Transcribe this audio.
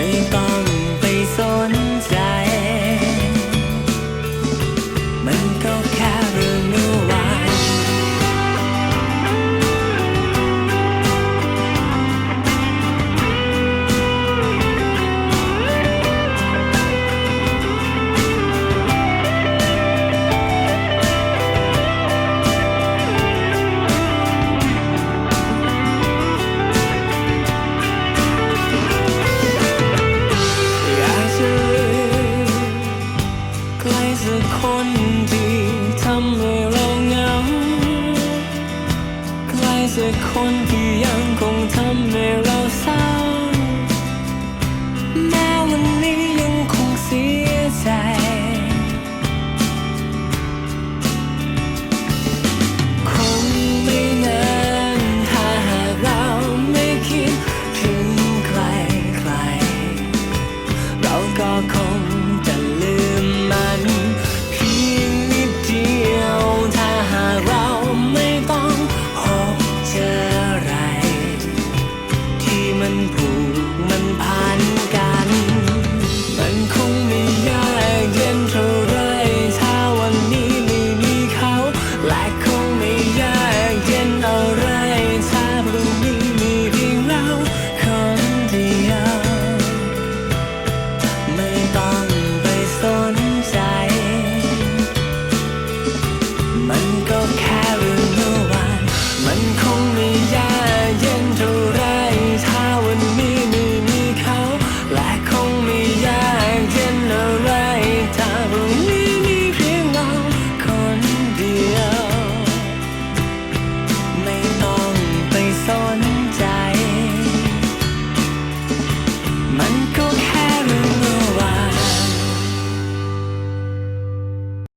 ไม่ต้องไปสน คนดีทำให้เราเหงาใครสักคนที่ยังคงทำให้เราเศร้าแม้ improve.